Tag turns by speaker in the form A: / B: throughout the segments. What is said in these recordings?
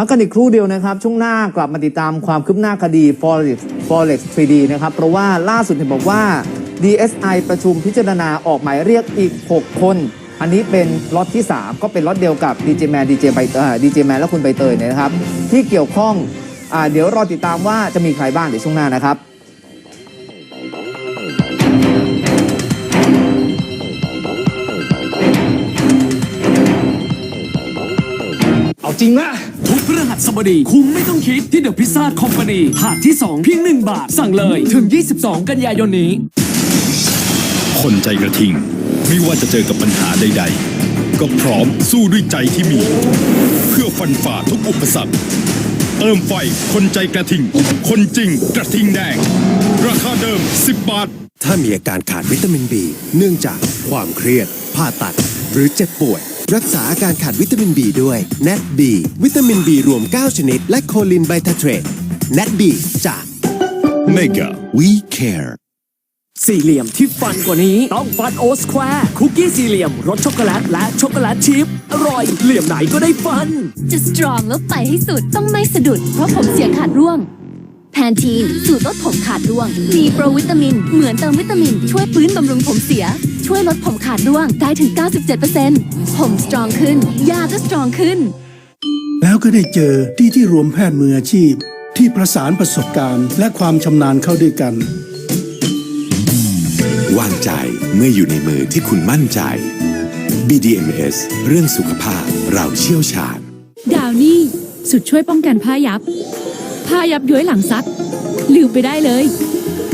A: พักกันอีกครู่เดียวนะครับ ช่วงหน้ากลับมาติดตามความคืบหน้าคดี Forex Forex 3D นะครับ เพราะว่าล่าสุดเห็นบอกว่า DSI ประชุมพิจารณาออกหมายเรียกอีก 6 คน อันนี้เป็นล็อตที่ 3 ก็เป็นล็อตเดียวกับ DJ Man DJ ใบเตย DJ Man และคุณใบเตยเนี่ยนะครับ ที่เกี่ยวข้องอาเดี๋ยวรอติดตามว่าจะมีใครบ้างเดี๋ยวช่วงหน้านะครับ
B: เอาจริงนะ
C: พฤหัสบดี คุ้มไม่ต้องคิดที่เดอะพิซซ่าคอมพานีถาดที่ 2 เพียง 1 บาท สั่งเลยถึง 22 กันยายนนี้
D: คนใจกระทิง ไม่ว่าจะเจอกับปัญหาใด ๆ ก็พร้อมสู้ด้วยใจที่มี เพื่อฟันฝ่าทุกอุปสรรคเติมไฟ คนใจกระทิง คนจริงกระทิงแดง ราคาเดิม 10 บาท
E: ถ้ามีอาการขาดวิตามิน B เนื่องจากความเครียดผ่าตัด หรือเจ็บป่วย รักษาอาการขาดวิตามิน B ด้วย n a t B วิตามิน B รวม 9 ชนิด และโคลินไบทาเทรต n a t B จาก
D: Mega
E: We Care
C: สี่เหลี่ยมที่ฟันกว่านี้ ต้องฟันโอสแควร์คุกกี้สี่เหลี่ยมรสช็อกโกแลตและช็อกโกแลตชิพอร่อย เหลี่ยมไหนก็ได้ฟัน
F: จะสตรองแล้วไปให้สุดต้องไม่สะดุด เพราะผมเสียขาดร่วง แพนทีนสูตรลดผมขาดร่วง มีโปรวิตามิน เหมือนเติมวิตามิน ช่วยฟื้นบำรุงผมเสีย ช่วยลดผมขาดร่วงได้ถึง 97%ผมสตรองขึ้น ยาก็สตรองขึ้น
G: แล้วก็ได้เจอที่ที่รวมแพทย์มืออาชีพ ที่ประสานประสบการณ์ และความชำนาญเข้าด้วยกัน
H: วางใจเมื่ออยู่ในมือที่คุณมั่นใจ BDMS เรื่องสุขภาพเราเชี่ยวชาญ
I: ดาวนี่ สุดช่วยป้องกันผ้ายับ ผ้ายับย้วยหลังซักลืมไปได้เลย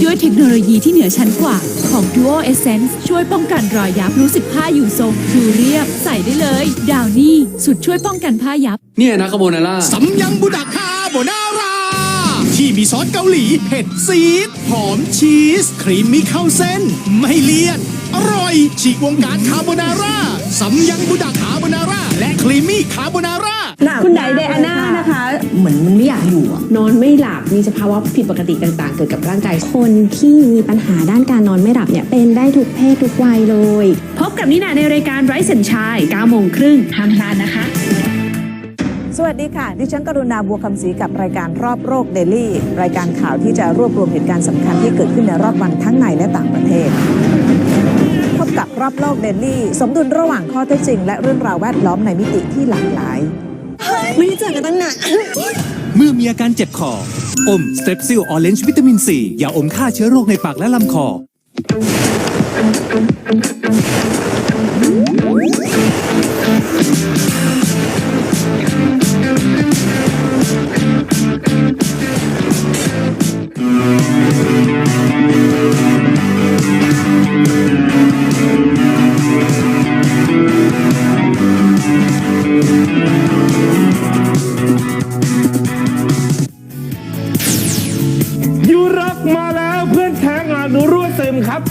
I: ด้วยเทคโนโลยีที่เหนือชั้นกว่าของ Duo Essence ช่วยป้องกันรอยยับรู้สึกผ้าอยู่ทรงดูเรียบใส่ได้เลยดาวนี่สุดช่วยป้องกันผ้ายับ
B: เนี่ยนะคาโบนาร่า
J: สำยังบุดาคาโบนารา ที่มีซอสเกาหลีเผ็ดซีด หอมชีส ครีมมีเข้าเส้น ไม่เลี่ยน อร่อย ฉีกวงการคาโบนาร่าสำยังบุดาคาโบนาร่าและครีมมี่คาโบนาร่า
K: คุณไดไดอาน่านะคะเหมื อนมันไม่อยากอยู่นอนไม่หลับมีสภาวะผิดปกติต่างๆ เกิดกับร่างกาย
L: คนที่มีปัญหาด้านการนอนไม่หลับเนี่ยเป็นได้ทุกเพศทุกวัยเลย
K: พบกับนินาในรายการไร้สัญชาย9โมงครึ่งห้ามพลาดนะคะ
M: สวัสดีค่ะ ดิฉันกรุณาบัวคำศรีกับรายการรอบโรคเดลี่ รายการข่าวที่จะรวบรวมเหตุการณ์สำคัญที่เกิดขึ้นในรอบวันทั้งในและต่างประเทศพบกับรอบโลกเดลี่ สมดุลระหว่างข้อเท็จจริง และเรื่องราวแวดล้อมในมิติที่หลากหลาย
L: ไม่ได้เจอกันตั้งนาน
J: เมื่อมีอาการเจ็บคอ อมสเตปซิลออเรนจ์วิตามินซียาอมฆ่าเชื้อโรคในปากและลำคอ
B: ยู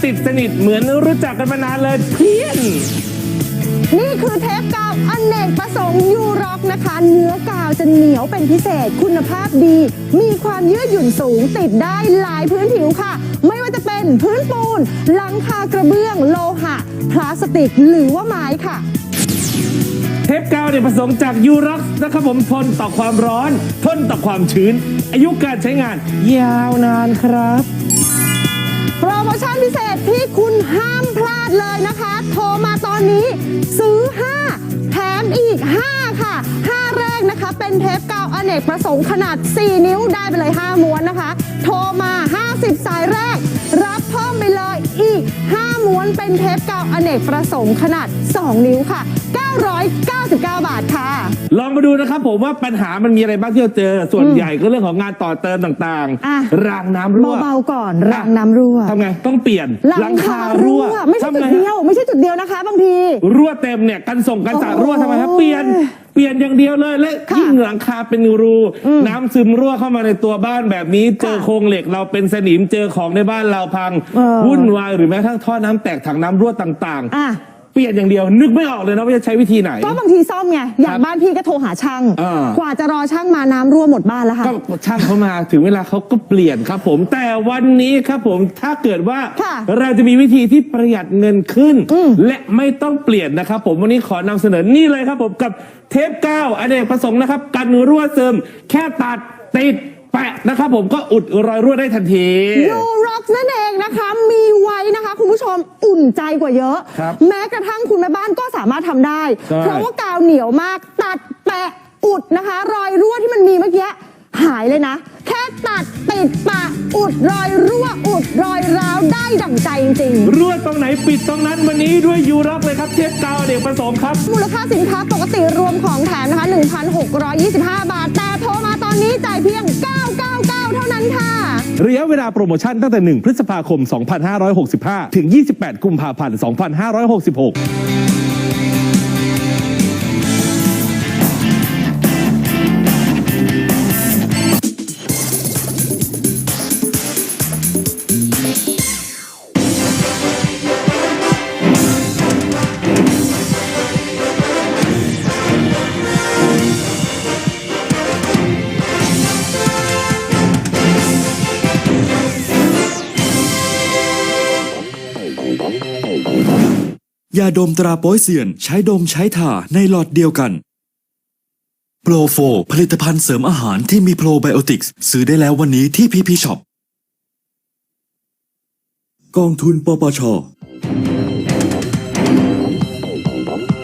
B: ซึมครับติดสนิทเหมือนรู้จักกันมานานเลยเพี้ยน
L: นี่คือเทปกาวอนเนกประสงค์ยูร็อกนะคะ เนื้อกาวจะเหนียวเป็นพิเศษคุณภาพดี มีความยืดหยุ่นสูงติดได้หลายพื้นผิวค่ะ ไม่ว่าจะเป็นพื้นปูน หลังคากระเบื้องโลหะ พลาสติกหรือว่าไม้ค่ะ
B: เทปกาวเนี่ยผสมจากยูร็อกนะครับผมทนต่อความร้อน ทนต่อความชื้น อายุการใช้งานยาวนานครับ
L: โปรโมชั่นพิเศษที่คุณห้ามพลาดเลยนะคะ โทรมาตอนนี้ซื้อ 5 แถมอีก 5 ค่ะ 5 แรกนะคะ เป็นเทปกาวอเนกประสงค์ขนาด 4 นิ้วได้ไปเลย 5 ม้วนนะคะ โทรมา 50 สายแรก รับเพิ่มไปเลยอีก 5 ม้วนเป็นเทปกาวอเนกประสงค์ขนาด 2 นิ้วค่ะ 999 บาทค่ะ
B: ลองมาดูนะครับผมว่าปัญหามันมีอะไรบ้างที่เราเจอ ส่วนใหญ่ก็เรื่องของงานต่อเติมต่าง
L: อะ
B: ๆรางน้ำรั่ว
L: เบาๆก่อนรางน้ำรั่ว
B: ทำไงต้องเปลี่ยน
L: หลังคารั่วไม่ใช่
B: ทำ
L: จุด
B: ไง
L: เดียว ไม่ใช่จุดเดียวนะคะ บางที
B: รั่วเต็มเนี่ยกันส่งกันสาด
L: โอ้
B: รั่วทำไมครับเปลี่ยนเปลี่ยนอย่างเดียวเลยและ
L: ค่ะ
B: ยิ่งหลังคาเป็นรู น้ำซึมรั่วเข้ามาในตัวบ้านแบบนี้ เจอโครงเหล็กเราเป็นสนิมเจอของในบ้านเราพัง
L: เออ
B: วุ่นวายหรือแม้กระทั่งท่อน้ำแตกถังน้ำรั่วต่าง
L: อะ
B: ๆ เปลี่ยนอย่างเดียวนึกไม่ออกเลยนะว่าจะใช้วิธีไหน
L: ก็บางทีซ่อมไง อย่างบ้านพี่ก็โทรหาช่าง
B: อ่า ก
L: ว่าจะรอช่างมาน้ำรั่วหมดบ้านแล้วค่ะ
B: ก็ช่างเขามาถึงเวลาเขาก็เปลี่ยนครับผม แต่วันนี้ครับผมถ้าเกิดว่า
L: ค่ะ
B: เราจะมีวิธีที่ประหยัดเงินขึ้นและไม่ต้องเปลี่ยนนะครับ ผมวันนี้ขอนำเสนอนี่เลยครับผมกับเทปกาวอเนกประสงค์นะครับ กันรั่วซึมแค่ตัดติด แปะนะครับผมก็อุดรอยรั่วได้ทันที
L: ยูร็อกนั่นเองนะคะ มีไว้นะคะ คุณผู้ชมอุ่นใจกว่าเยอะ
B: ครับ
L: แม้กระทั่งคุณแม่บ้านก็สามารถทำได้
B: ใช่
L: เพราะว่ากาวเหนียวมาก ตัดแปะอุดนะคะ รอยรั่วที่มันมีเมื่อกี้หายเลยนะ แค่ตัดติดปะอุดรอยรั่วอุดรอยร้าวได้ดั่งใจจริง
B: รั่วตรงไหนปิดตรงนั้นวันนี้ด้วยยูร็อกเลยครับเทปกาวอเนกประสงค์ครับ
L: ๆมูลค่าสินค้าปกติรวมของแถมนะคะ 1,625 บาท แต่โทรมาต อนนี้จ่ายเพียง 999 เท่านั้นค่ะ
B: ระยะเวลาโปรโมชั่นตั้งแต่ 1 พฤษภาคม 2565 ถึง 28 กุมภาพันธ์ 2566
N: ยาดมตราโป้ยเซียนใช้ดมใช้ทาในหลอดเดียวกัน โปรโฟ ผลิตภัณฑ์เสริมอาหารที่มีโปรไบโอติกส์ซื้อได้แล้ววันนี้ที่พีพีช็อปกองทุนปปช